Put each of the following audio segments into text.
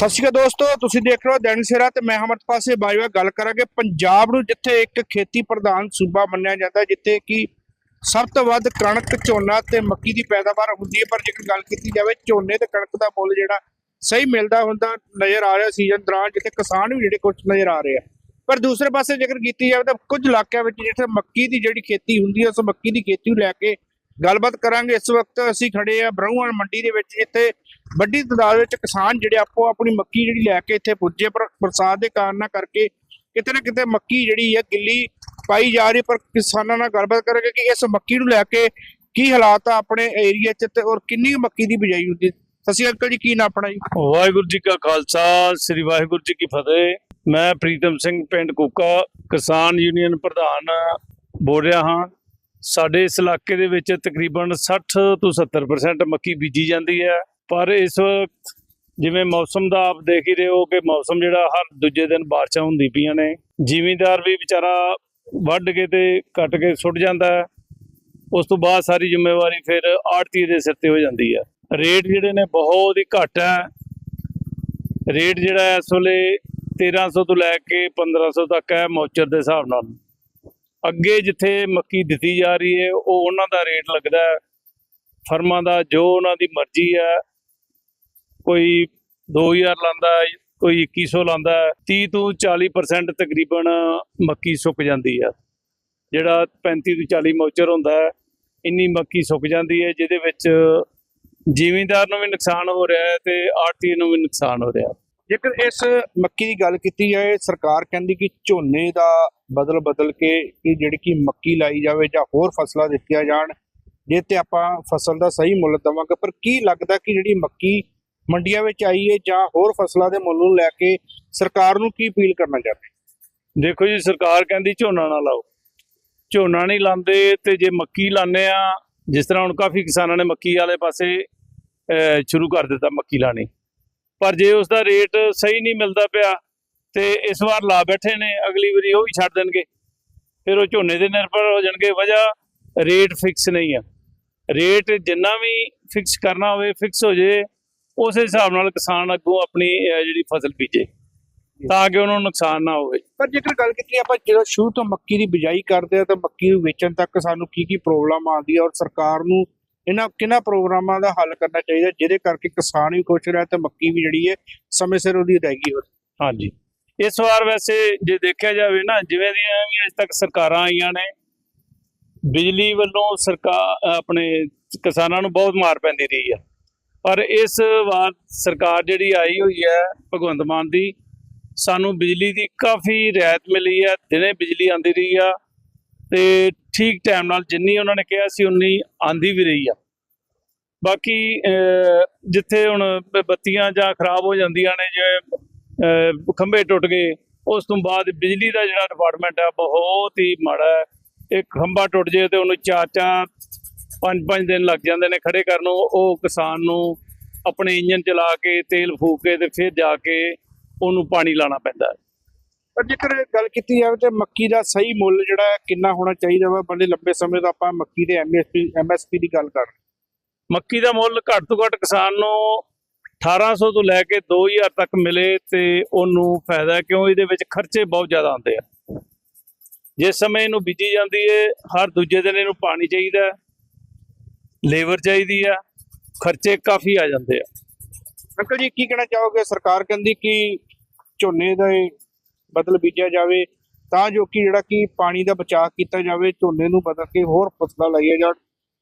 ਸਤਿ ਸ਼੍ਰੀ ਅਕਾਲ ਦੋਸਤੋ, ਤੁਸੀਂ ਦੇਖ ਰਹੇ ਹੋ ਦੈਨਿਕ ਸੇਰਾ ਤੇ ਮੈਂ ਅਮਰਪਾਲ ਪਾਸੇ ਬਾਜਵਾ ਗੱਲ ਕਰਾਂਗੇ। ਪੰਜਾਬ ਨੂੰ ਜਿੱਥੇ ਇੱਕ ਖੇਤੀ ਪ੍ਰਧਾਨ ਸੂਬਾ ਮੰਨਿਆ ਜਾਂਦਾ, ਜਿੱਥੇ ਕਿ ਸਭ ਤੋਂ ਵੱਧ ਕਣਕ, ਝੋਨਾ ਤੇ ਮੱਕੀ ਦੀ ਪੈਦਾਵਾਰ ਹੁੰਦੀ ਹੈ। ਪਰ ਜੇਕਰ ਗੱਲ ਕੀਤੀ ਜਾਵੇ, ਝੋਨੇ ਤੇ ਕਣਕ ਦਾ ਮੁੱਲ ਜਿਹੜਾ ਸਹੀ ਮਿਲਦਾ ਹੁੰਦਾ ਨਜ਼ਰ ਆ ਰਿਹਾ ਸੀਜ਼ਨ ਦੌਰਾਨ, ਜਿੱਥੇ ਕਿਸਾਨ ਵੀ ਜਿਹੜੇ ਕੁਝ ਨਜ਼ਰ ਆ ਰਹੇ ਆ। ਪਰ ਦੂਸਰੇ ਪਾਸੇ ਜੇਕਰ ਕੀਤੀ ਜਾਵੇ ਤਾਂ ਕੁਝ ਇਲਾਕਿਆਂ ਵਿੱਚ ਜਿੱਥੇ ਮੱਕੀ ਦੀ ਜਿਹੜੀ ਖੇਤੀ ਹੁੰਦੀ ਹੈ, ਉਸ ਮੱਕੀ ਦੀ ਖੇਤੀ ਨੂੰ ਲੈ ਕੇ ਗੱਲਬਾਤ ਕਰਾਂਗੇ। ਇਸ ਵਕਤ ਅਸੀਂ ਖੜੇ ਆ ਬਰੂਹਾਂ ਮੰਡੀ ਦੇ ਵਿੱਚ, ਜਿੱਥੇ ਵੱਡੀ ਤਾਦਾਦ ਵਿੱਚ ਕਿਸਾਨ ਜਿਹੜੇ ਆਪੋ ਆਪਣੀ ਮੱਕੀ ਜਿਹੜੀ ਲੈ ਕੇ ਇੱਥੇ ਪੁੱਜੇ, ਪਰ ਬਰਸਾਤ ਦੇ ਕਾਰਨਾਂ ਕਰਕੇ ਕਿਤੇ ਨਾ ਕਿਤੇ ਮੱਕੀ ਜਿਹੜੀ ਹੈ ਗਿੱਲੀ ਪਾਈ ਜਾ ਰਹੀ ਪਰ ਕਿਸਾਨਾਂ ਨਾਲ ਗੱਲਬਾਤ ਕਰਾਂਗੇ ਕਿ ਇਸ ਮੱਕੀ ਨੂੰ ਲੈ ਕੇ ਕੀ ਹਾਲਾਤ ਆ ਆਪਣੇ ਏਰੀਆ 'ਚ ਤੇ ਔਰ ਕਿੰਨੀ ਕੁ ਮੱਕੀ ਦੀ ਬਿਜਾਈ ਹੁੰਦੀ ਹੈ? ਸਤਿ ਸ਼੍ਰੀ ਅਕਾਲ ਜੀ, ਕੀ ਨਾ ਆਪਣਾ ਜੀ? ਵਾਹਿਗੁਰੂ ਜੀ ਕਾ ਖਾਲਸਾ, ਸ੍ਰੀ ਵਾਹਿਗੁਰੂ ਜੀ ਕੀ ਫਤਿਹ। ਮੈਂ ਪ੍ਰੀਤਮ ਸਿੰਘ, ਪਿੰਡ ਕੋਕਾ, ਕਿਸਾਨ ਯੂਨੀਅਨ ਪ੍ਰਧਾਨ ਬੋਲ ਰਿਹਾ ਹਾਂ। ਸਾਡੇ ਇਸ ਇਲਾਕੇ ਦੇ ਵਿੱਚ ਤਕਰੀਬਨ 60 ਤੋਂ 70% ਮੱਕੀ ਬੀਜੀ ਜਾਂਦੀ ਹੈ। ਪਰ ਇਸ ਵਕਤ ਜਿਵੇਂ ਮੌਸਮ ਦਾ ਆਪ ਦੇਖ ਹੀ ਰਹੇ ਹੋ ਕਿ ਮੌਸਮ ਜਿਹੜਾ ਹਰ ਦੂਜੇ ਦਿਨ ਬਾਰਿਸ਼ਾਂ ਹੁੰਦੀ ਪਈਆਂ ਨੇ। ਜ਼ਿਮੀਂਦਾਰ ਵੀ ਵਿਚਾਰਾ ਵੱਢ ਕੇ ਤੇ ਕੱਟ ਕੇ ਸੁੱਟ ਜਾਂਦਾ ਉਸ ਤੋਂ ਬਾਅਦ ਸਾਰੀ ਜ਼ਿੰਮੇਵਾਰੀ ਫਿਰ ਆੜਤੀ ਦੇ ਸਿਰ ਤੇ ਹੋ ਜਾਂਦੀ ਹੈ। ਰੇਟ ਜਿਹੜੇ ਨੇ ਬਹੁਤ ਹੀ ਘੱਟ ਹੈ। ਰੇਟ ਜਿਹੜਾ ਇਸ ਵੇਲੇ 1300 ਤੋਂ ਲੈ ਕੇ 1500 ਤੱਕ ਹੈ ਮੌਚਰ ਦੇ ਹਿਸਾਬ ਨਾਲ। ਅੱਗੇ ਜਿੱਥੇ ਮੱਕੀ ਦਿੱਤੀ ਜਾ ਰਹੀ ਹੈ, ਉਹ ਉਹਨਾਂ ਦਾ ਰੇਟ ਲੱਗਦਾ ਹੈ। ਫਰਮਾਂ ਦਾ ਜੋ ਉਹਨਾਂ ਦੀ ਮਰਜ਼ੀ ਹੈ। ਕੋਈ 2000 ਲਾਂਦਾ ਹੈ, ਕੋਈ 2100 ਲਾਂਦਾ ਹੈ। 30 ਤੋਂ 40% ਤਕਰੀਬਨ ਮੱਕੀ ਸੁੱਕ ਜਾਂਦੀ ਹੈ। ਜਿਹੜਾ 35 ਤੋਂ 40 ਮੌਚਰ ਹੁੰਦਾ ਹੈ, ਇੰਨੀ ਮੱਕੀ ਸੁੱਕ ਜਾਂਦੀ ਹੈ, ਜਿਹਦੇ ਵਿੱਚ ਜ਼ਿਮੀਂਦਾਰ ਨੂੰ ਵੀ ਨੁਕਸਾਨ ਹੋ ਰਿਹਾ ਹੈ ਤੇ ਆੜਤੀ ਨੂੰ ਵੀ ਨੁਕਸਾਨ ਹੋ ਰਿਹਾ ਜੇਕਰ ਇਸ ਮੱਕੀ ਦੀ ਗੱਲ ਕੀਤੀ ਜਾਏ, ਸਰਕਾਰ ਕਹਿੰਦੀ ਕਿ ਝੋਨੇ ਦਾ ਬਦਲ ਬਦਲ ਕੇ ਕਿ ਜਿਹੜੀ ਕਿ ਮੱਕੀ ਲਾਈ ਜਾਵੇ ਜਾਂ ਹੋਰ ਫਸਲਾਂ ਦਿੱਤੀਆਂ ਜਾਣ, ਜੇ ਤੇ ਆਪਾਂ ਫਸਲ ਦਾ ਸਹੀ ਮੁੱਲ ਦੇਵਾਂਗੇ, ਪਰ ਕੀ ਲੱਗਦਾ ਕਿ ਜਿਹੜੀ ਮੱਕੀ ਮੰਡੀਆਂ ਵਿੱਚ ਆਈ ਹੈ ਜਾਂ ਹੋਰ ਫਸਲਾਂ ਦੇ ਮੁੱਲ ਨੂੰ ਲੈ ਕੇ ਸਰਕਾਰ ਨੂੰ ਕੀ ਅਪੀਲ ਕਰਨਾ ਚਾਹੁੰਦੇ? ਦੇਖੋ ਜੀ, ਸਰਕਾਰ ਕਹਿੰਦੀ ਝੋਨਾ ਨਾ ਲਾਓ। ਝੋਨਾ ਨਹੀਂ ਲਾਉਂਦੇ ਤੇ ਜੇ ਮੱਕੀ ਲਾਉਂਦੇ ਆ, ਜਿਸ ਤਰ੍ਹਾਂ ਹੁਣ ਕਾਫੀ ਕਿਸਾਨਾਂ ਨੇ ਮੱਕੀ ਵਾਲੇ ਪਾਸੇ ਸ਼ੁਰੂ ਕਰ ਦਿੱਤਾ ਮੱਕੀ ਲਾਣੀ। ਪਰ ਜੇ ਉਸ ਦਾ ਰੇਟ ਸਹੀ ਨਹੀਂ ਮਿਲਦਾ ਪਿਆ ਤੇ ਇਸ ਵਾਰ ਲਾ ਬੈਠੇ ਨੇ ਅਗਲੀ ਵਾਰੀ ਉਹ ਵੀ ਛੱਡ ਦੇਣਗੇ। ਫਿਰ ਉਹ ਝੋਨੇ ਦੇ ਨਿਰਭਰ ਹੋ ਜਾਣਗੇ ਵਜ੍ਹਾ ਰੇਟ ਫਿਕਸ ਨਹੀਂ ਆ। ਰੇਟ ਜਿੰਨਾ ਵੀ ਫਿਕਸ ਕਰਨਾ ਹੋਵੇ ਫਿਕਸ ਹੋ ਜੇ ਉਸ ਹਿਸਾਬ ਨਾਲ ਕਿਸਾਨ ਅੱਗੋਂ ਆਪਣੀ ਜਿਹੜੀ ਫਸਲ ਬੀਜੇ ਤਾਂ ਕਿ ਉਹਨਾਂ ਨੂੰ ਨੁਕਸਾਨ ਨਾ ਹੋਵੇ। ਪਰ ਜੇਕਰ ਗੱਲ ਕੀਤੀ ਆਪਾਂ ਜਦੋਂ ਸ਼ੁਰੂ ਤੋਂ ਮੱਕੀ ਦੀ ਬਿਜਾਈ ਕਰਦੇ ਆ ਤਾਂ ਮੱਕੀ ਨੂੰ ਵੇਚਣ ਤੱਕ ਸਾਨੂੰ ਕੀ ਕੀ ਪ੍ਰੋਬਲਮ ਆਉਂਦੀ ਹੈ ਔਰ ਸਰਕਾਰ ਨੂੰ ਇਹਨਾਂ ਕਿਹਨਾਂ ਪ੍ਰੋਗਰਾਮਾਂ ਦਾ ਹੱਲ ਕਰਨਾ ਚਾਹੀਦਾ ਜਿਹਦੇ ਕਰਕੇ ਕਿਸਾਨ ਵੀ ਖੁਸ਼ ਰਹੇ ਤੇ ਮੱਕੀ ਵੀ ਜਿਹੜੀ ਹੈ ਸਮੇਂ ਸਿਰ ਉਹਦੀ ਅਦਾਇਗੀ ਹੋ ਹਾਂਜੀ। ਇਸ ਵਾਰ ਵੈਸੇ ਜੇ ਦੇਖਿਆ ਜਾਵੇ ਨਾ, ਜਿਵੇਂ ਦੀਆਂ ਵੀ ਅੱਜ ਤੱਕ ਸਰਕਾਰਾਂ ਆਈਆਂ ਨੇ, ਬਿਜਲੀ ਵੱਲੋਂ ਸਰਕਾਰ ਆਪਣੇ ਕਿਸਾਨਾਂ ਨੂੰ ਬਹੁਤ ਮਾਰ ਪੈਂਦੀ ਰਹੀ ਆ। ਪਰ ਇਸ ਵਾਰ ਸਰਕਾਰ ਜਿਹੜੀ ਆਈ ਹੋਈ ਹੈ, ਭਗਵੰਤ ਮਾਨ ਦੀ, ਸਾਨੂੰ ਬਿਜਲੀ ਦੀ ਕਾਫੀ ਰਿਆਇਤ ਮਿਲੀ ਹੈ, ਦਿਨੇ ਬਿਜਲੀ ਆਂਦੀ ਰਹੀ ਆ, ਤੇ ਠੀਕ ਟਾਈਮ ਨਾਲ ਜਿੰਨੀ ਉਹਨਾਂ ਨੇ ਕਿਹਾ ਸੀ, ਉਨੀ ਆਂਦੀ ਵੀ ਰਹੀ ਆ। ਬਾਕੀ ਜਿੱਥੇ ਹੁਣ ਬੱਤੀਆਂ ਜਾਂ ਖਰਾਬ ਹੋ ਜਾਂਦੀਆਂ ਨੇ, ਜਿਵੇਂ ਖੰਭੇ ਟੁੱਟ ਗਏ। ਉਸ ਤੋਂ ਬਾਅਦ ਬਿਜਲੀ ਦਾ ਜਿਹੜਾ ਡਿਪਾਰਟਮੈਂਟ ਹੈ ਬਹੁਤ ਹੀ ਮਾੜਾ ਹੈ। ਇੱਕ ਖੰਭਾ ਟੁੱਟ ਜੇ ਤੇ ਉਹਨੂੰ ਚਾਰ ਚਾਰ ਪੰਜ ਪੰਜ ਦਿਨ ਲੱਗ ਜਾਂਦੇ ਨੇ ਖੜੇ ਕਰਨ ਨੂੰ। ਉਹ ਕਿਸਾਨ ਨੂੰ ਆਪਣੇ ਇੰਜਨ ਚਲਾ ਕੇ ਤੇਲ ਫੂਕ ਕੇ ਤੇ ਫਿਰ ਜਾ ਕੇ ਉਹਨੂੰ ਪਾਣੀ ਲਾਣਾ ਪੈਂਦਾ ਹੈ। ਪਰ ਜੇਕਰ ਗੱਲ ਕੀਤੀ ਜਾਵੇ ਤੇ ਮੱਕੀ ਦਾ ਸਹੀ ਮੁੱਲ ਜਿਹੜਾ ਕਿੰਨਾ ਹੋਣਾ ਚਾਹੀਦਾ ਵਾ? ਬੜੇ ਲੰਬੇ ਸਮੇਂ ਤੋਂ ਆਪਾਂ ਮੱਕੀ ਦੇ ਐਮਐਸਪੀ ਐਮਐਸਪੀ ਦੀ ਗੱਲ ਕਰ ਰਹੇ ਮੱਕੀ ਦਾ ਮੁੱਲ ਘੱਟ ਤੋਂ ਘੱਟ ਕਿਸਾਨ ਨੂੰ 1800 ਤੋਂ ਲੈ ਕੇ 2000 ਤੱਕ ਮਿਲੇ ਤੇ ਉਹਨੂੰ ਫਾਇਦਾ ਕਿਉਂ? ਇਹਦੇ ਵਿੱਚ ਖਰਚੇ ਬਹੁਤ ਜ਼ਿਆਦਾ ਆਉਂਦੇ ਆ। ਜਿਸ ਸਮੇਂ ਇਹਨੂੰ ਬੀਜੀ ਜਾਂਦੀ ਹੈ ਹਰ ਦੂਜੇ ਦਿਨ ਇਹਨੂੰ ਪਾਣੀ ਚਾਹੀਦਾ ਹੈ ਲੇਬਰ ਚਾਹੀਦੀ ਆ ਖਰਚੇ ਕਾਫੀ ਆ ਜਾਂਦੇ ਆ। ਅੰਕਲ ਜੀ ਕੀ ਕਹਿਣਾ ਚਾਹੋਗੇ? ਸਰਕਾਰ ਕਹਿੰਦੀ ਕਿ ਝੋਨੇ ਦਾ ਬਦਲ ਬੀਜਿਆ ਜਾਵੇ ਤਾਂ ਜੋ ਕਿ ਜਿਹੜਾ ਕਿ ਪਾਣੀ ਦਾ ਬਚਾਅ ਕੀਤਾ ਜਾਵੇ ਝੋਨੇ ਨੂੰ ਬਦਲ ਕੇ ਹੋਰ ਫਸਲਾਂ ਲਾਈਆਂ ਜਾਣ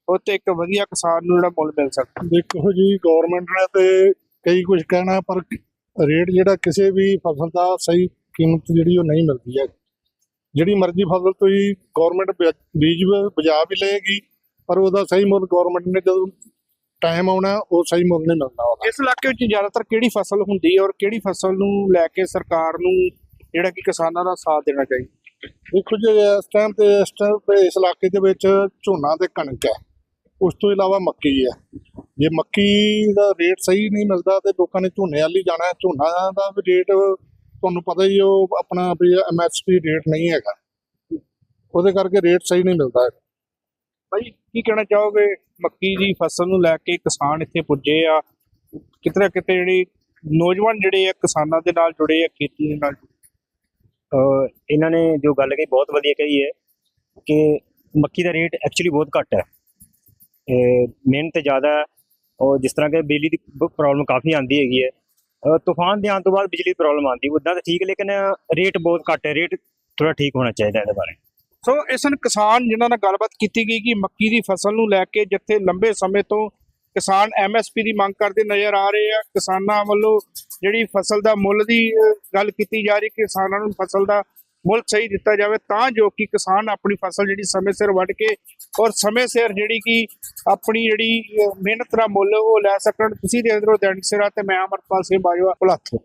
ਉਹ ਤੇ ਇੱਕ ਵਧੀਆ ਕਿਸਾਨ ਨੂੰ ਜਿਹੜਾ ਮੁੱਲ ਮਿਲ ਸਕਦਾ ਦੇਖੋ ਜੀ ਗਵਰਨਮੈਂਟ ਨੇ ਤੇ ਕਈ ਕੁਝ ਕਹਿਣਾ ਪਰ ਰੇਟ ਜਿਹੜਾ ਕਿਸੇ ਵੀ ਫਸਲ ਦਾ ਸਹੀ ਕੀਮਤ ਜਿਹੜੀ ਉਹ ਨਹੀਂ ਮਿਲਦੀ ਹੈ। ਜਿਹੜੀ ਮਰਜ਼ੀ ਫਸਲ ਤੋਂ ਹੀ ਗਵਰਨਮੈਂਟ ਬੀਜ ਬਜਾ ਵੀ ਲਏਗੀ ਪਰ ਉਹਦਾ ਸਹੀ ਮੁੱਲ ਗਵਰਨਮੈਂਟ ਨੇ ਜਦੋਂ ਟਾਈਮ ਆਉਣਾ ਉਹ ਸਹੀ ਮੁੱਲ ਨਹੀਂ ਮਿਲਦਾ ਇਸ ਇਲਾਕੇ ਵਿੱਚ ਜ਼ਿਆਦਾਤਰ ਕਿਹੜੀ ਫਸਲ ਹੁੰਦੀ ਹੈ ਔਰ ਕਿਹੜੀ ਫਸਲ ਨੂੰ ਲੈ ਕੇ ਸਰਕਾਰ ਨੂੰ ਜਿਹੜਾ ਕਿ ਕਿਸਾਨਾਂ ਦਾ ਸਾਥ ਦੇਣਾ ਚਾਹੀਦਾ? ਦੇਖੋ ਜੀ ਇਸ ਟਾਈਮ ਤੇ ਇਸ ਟਾਈਮ ਤੇ ਇਸ ਇਲਾਕੇ ਦੇ ਵਿੱਚ ਝੋਨਾ ਤੇ ਕਣਕ ਹੈ। ਉਸ ਤੋਂ ਇਲਾਵਾ ਮੱਕੀ ਹੈ। ਜੇ ਮੱਕੀ ਦਾ ਰੇਟ ਸਹੀ ਨਹੀਂ ਮਿਲਦਾ ਤੇ ਲੋਕਾਂ ਨੇ ਝੋਨੇ ਵੱਲ ਜਾਣਾ। ਝੋਨਾ ਦਾ ਵੀ ਰੇਟ ਤੁਹਾਨੂੰ ਪਤਾ ਹੀ ਉਹ ਆਪਣਾ ਵੀ ਐਮਐਸਪੀ ਰੇਟ ਨਹੀਂ ਹੈਗਾ। ਉਹਦੇ ਕਰਕੇ ਰੇਟ ਸਹੀ ਨਹੀਂ ਮਿਲਦਾ ਹੈ। ਭਾਈ ਕੀ ਕਹਿਣਾ ਚਾਹੋਗੇ? ਮੱਕੀ ਦੀ ਫਸਲ ਨੂੰ ਲੈ ਕੇ ਕਿਸਾਨ ਇੱਥੇ ਪੁੱਜੇ ਆ। ਕਿਤੇ ਨਾ ਕਿਤੇ ਜਿਹੜੀ ਨੌਜਵਾਨ ਜਿਹੜੇ ਆ ਕਿਸਾਨਾਂ ਦੇ ਨਾਲ ਜੁੜੇ ਆ ਖੇਤੀ ਦੇ ਨਾਲ ਇਹਨਾਂ ਨੇ ਜੋ ਗੱਲ ਕਹੀ ਬਹੁਤ ਵਧੀਆ ਕਹੀ ਹੈ ਕਿ ਮੱਕੀ ਦਾ ਰੇਟ ਐਕਚੁਅਲੀ ਬਹੁਤ ਘੱਟ ਹੈ। ਮਿਹਨਤ ਜ਼ਿਆਦਾ ਹੈ। ਔਰ ਜਿਸ ਤਰ੍ਹਾਂ ਕਿ ਬਿਜਲੀ ਦੀ ਪ੍ਰੋਬਲਮ ਕਾਫੀ ਆਂਦੀ ਹੈਗੀ ਹੈ। ਤੂਫਾਨ ਦੇ ਆਉਣ ਤੋਂ ਬਾਅਦ ਬਿਜਲੀ ਪ੍ਰੋਬਲਮ ਆਂਦੀ ਉਦਾਂ ਤਾਂ ਠੀਕ, ਲੇਕਿਨ ਰੇਟ ਬਹੁਤ ਘੱਟ ਹੈ ਰੇਟ ਥੋੜਾ ਠੀਕ ਹੋਣਾ ਚਾਹੀਦਾ ਇਹਦੇ ਬਾਰੇ। ਸੋ ਇਸ ਕਿਸਾਨ ਜਿਨ੍ਹਾਂ ਨਾਲ ਗੱਲਬਾਤ ਕੀਤੀ ਗਈ ਕਿ ਮੱਕੀ ਦੀ ਫਸਲ ਨੂੰ ਲੈ ਕੇ ਜਿੱਥੇ ਲੰਬੇ ਸਮੇਂ ਤੋਂ ਕਿਸਾਨ ਐਮਐਸਪੀ ਦੀ ਮੰਗ ਕਰਦੇ ਨਜ਼ਰ ਆ ਰਹੇ ਆ, ਕਿਸਾਨਾਂ ਵੱਲੋਂ ਜਿਹੜੀ ਫਸਲ ਦਾ ਮੁੱਲ ਦੀ ਗੱਲ ਕੀਤੀ ਜਾ ਰਹੀ, ਕਿਸਾਨਾਂ ਨੂੰ ਫਸਲ ਦਾ ਮੁੱਲ ਸਹੀ ਦਿੱਤਾ ਜਾਵੇ, ਤਾਂ ਜੋ ਕਿ ਕਿਸਾਨ ਆਪਣੀ ਫਸਲ ਜਿਹੜੀ ਸਮੇਂ ਸਿਰ ਵੱਢ ਕੇ ਔਰ ਸਮੇਂ ਸਿਰ ਜਿਹੜੀ ਕਿ ਆਪਣੀ ਜਿਹੜੀ ਮਿਹਨਤ ਦਾ ਮੁੱਲ ਉਹ ਲੈ ਸਕਣ। ਤੁਸੀਂ ਦੇਖਦੇ ਰਹੋ ਦੈਨਿਕ ਸਵੇਰਾ ਤੇ ਮੈਂ ਅਮਰਪਾਲ ਸਿੰਘ ਬਾਜਵਾ ਭੁਲਾਥੋ